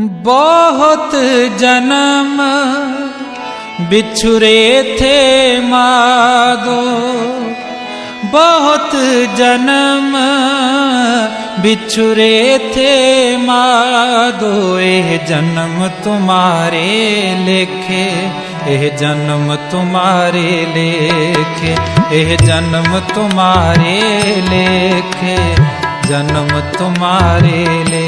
बहुत जन्म बिछुरे थे मादो। बहुत जन्म बिछुरे थे मादो। एह जन्म तुम्हारे लेखे, एह जन्म तुम्हारे लेखे, एह जन्म तुम्हारे लेखे, जन्म तुम्हारे लेखे।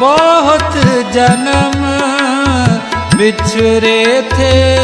बहुत जन्म बिछुरे थे